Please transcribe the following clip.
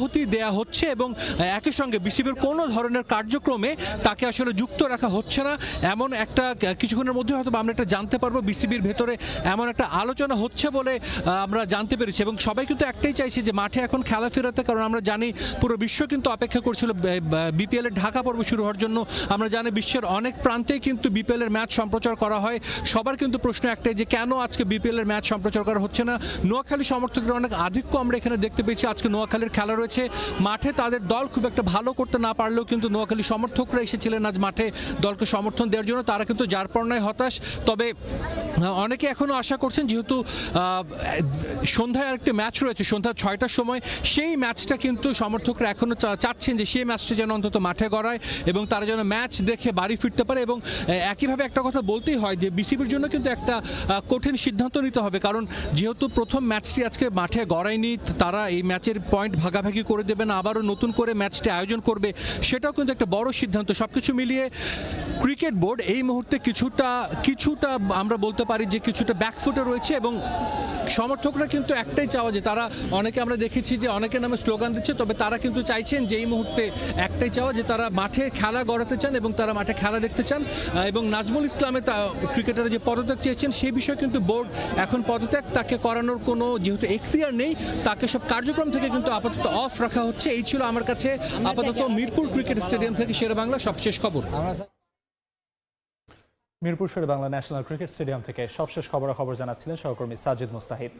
অব্যাহতি দেয়া হচ্ছে এবং একই সঙ্গে বিসিবির কোনো ধরনের কার্যক্রমে তাকে আসলে যুক্ত রাখা হচ্ছে না, এমন একটা কিছুক্ষণের মধ্যে হয়তো আমরা একটা জানতে পারব। বিসিবির ভেতরে এমন একটা আলোচনা হচ্ছে বলে আমরা জানতে পেরেছি এবং সবাই কিন্তু একটাই চাইছে যে মাঠে এখন খেলা ফেরাতে কারণ আমরা জানি পুরো বিশ্ব কিন্তু অপেক্ষা করছিল বিপিএল এর ঢাকা পর্ব শুরু হওয়ার জন্য। আমরা জানি বিশ্বের অনেক প্রান্তেই কিন্তু বিপিএল এর ম্যাচ সম্প্রচার করা হয়। সবার কিন্তু প্রশ্ন একটাই যে কেন আজকে বিপিএল এর ম্যাচ সম্প্রচার করা হচ্ছে না? নোয়াখালী সমর্থকদের অনেক আধিক্য আমরা এখানে দেখতে পেয়েছি। আজকে নোয়াখালীর খেলা রয়েছে। মাঠে তাদের দল খুব একটা ভালো করতে না পারলেও কিন্তু নোয়াখালী সমর্থকরা এসেছিলেন আজ মাঠে দলকে সমর্থন দেওয়ার জন্য। তারা কিন্তু যার পর্ণায় হতাশ। তবে অনেকে এখনও আশা করছেন যেহেতু সন্ধ্যায় আরেকটি ম্যাচ রয়েছে, সন্ধ্যা ছয়টার সময়। সেই ম্যাচটা কিন্তু সমর্থকরা এখনও চাচ্ছেন যে সেই ম্যাচটা যেন অন্তত মাঠে গড়ায় এবং তারা যেন ম্যাচ দেখে বাড়ি ফিরতে পারে এবং একইভাবে একটা কথা বলতেই হয় যে বিসিবির জন্য কিন্তু একটা কঠিন সিদ্ধান্ত নিতে হবে। কারণ যেহেতু প্রথম ম্যাচটি আজকে মাঠে গড়ায়নি, তারা এই ম্যাচের পয়েন্ট ভাগাভাগি করে দেবে না আবারও নতুন করে ম্যাচটি আয়োজন করবে, সেটাও কিন্তু একটা বড় সিদ্ধান্ত। সব কিছু মিলিয়ে ক্রিকেট বোর্ড এই মুহূর্তে কিছুটা কিছুটা আমরা বলতে পারি যে কিছুটা ব্যাকফুটে রয়েছে এবং সমর্থকরা কিন্তু একটাই চাওয়া যে তারা, অনেকে আমরা দেখেছি যে অনেকের নামে স্লোগান দিচ্ছে, তবে তারা কিন্তু চাইছেন যে এই মুহূর্তে একটাই চাওয়া যে তারা মাঠে খেলা গড়াতে চান এবং তারা মাঠে খেলা দেখতে চান। এবং নাজমুল ইসলামে তা, ক্রিকেটারে যে পদত্যাগ চেয়েছেন সেই বিষয়ে কিন্তু বোর্ড এখন পদত্যাগ। তাকে করানোর কোনো যেহেতু এখতিয়ার নেই, তাকে সব কার্যক্রম থেকে কিন্তু আপাতত অফ রাখা হচ্ছে। এই ছিল আমার কাছে আপাতত মিরপুর ক্রিকেট স্টেডিয়াম থেকে শের বাংলা, সবশেষ খবর। Mirpur Shere Bangla national cricket stadium থেকে সবশেষ খবরাখবর জানাচ্ছিলেন সহকর্মী সাজিদ মুস্তাহিদ।